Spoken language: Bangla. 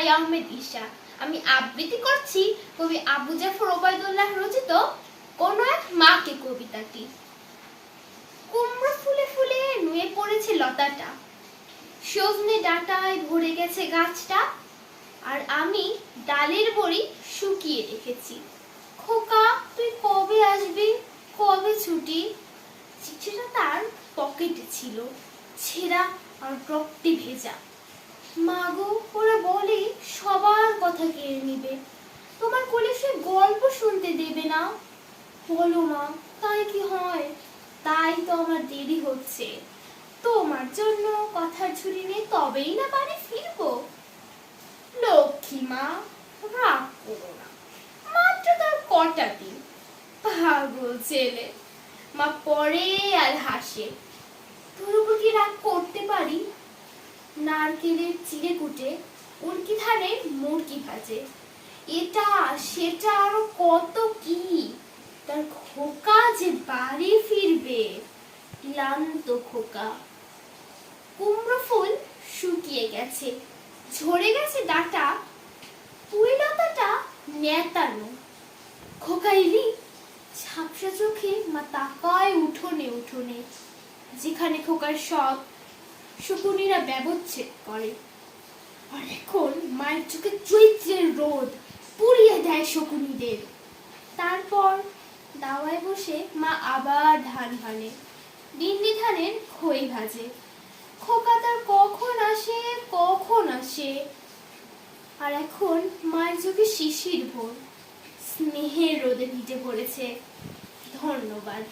ফারি আহমেদ ঈশা। আমি আবৃত্তি করছি কবি আবু জাফর ওবায়দুল্লাহ রচিত কোন এক মাকে কবিতাটি। কুমড়ো ফুলে ফুলে নুয়ে পড়েছে লতাটা। সজনে ডাঁটায় ভরে গেছে গাছটা। আর আমি ডালের বড়ি শুকিয়ে রেখেছি। খোকা, তুই কবে আসবি? কবে ছুটি? চিঠিটা তার পকেটে ছিল। ছেঁড়া আর রক্তে ভেজা। মাগো ওরা বলে কথা কেড়ে নিবে। তোমার কোলে সে গল্প শুনতে দেবে না। বলো মা, তাই কি হয়? তাই তো আমার দেরি হচ্ছে। তোমার জন্য কথার ঝুড়ি নিয়ে তবেই না বাড়ি ফিরবো। লক্ষ্মী মা, রাগ করো না। মাত্র তার কটা দিন। পাগল ছেলে। মা পরে আর হাসে। তোর উপর কি রাগ করতে পারি? নারকেলের চিড়ে কুটে উল্কি ধারে মুরগি ভাজে। এটা, সেটা আরও কত কি? তার খোকা যে বাড়ি ফিরবে, ক্লান্ত খোকা। কুমড়ো ফুল শুকিয়ে গেছে, ঝরে গেছে ডাটা, পুঁই লতাটা নেতানো। খোকা এলি, ঝাপসা চোখে মা তাকায় উঠোনে উঠোনে, যেখানে খোকার সব শকুনিরা ব্যবচ্ছেদ করে। এখন মায়ের চোখে চৈত্রের রোদ পুড়িয়ে দেয় শকুনিদের। তারপর দাওয়ায় বসে মা আবার ধান ভানে। বিন্দি ধানের খই ভাজে। খোকা তার কখন আসে কখন আসে? আর এখন মায়ের চোখে শিশির ভোর। স্নেহের রোদে ভিজে পড়েছে। ধন্যবাদ।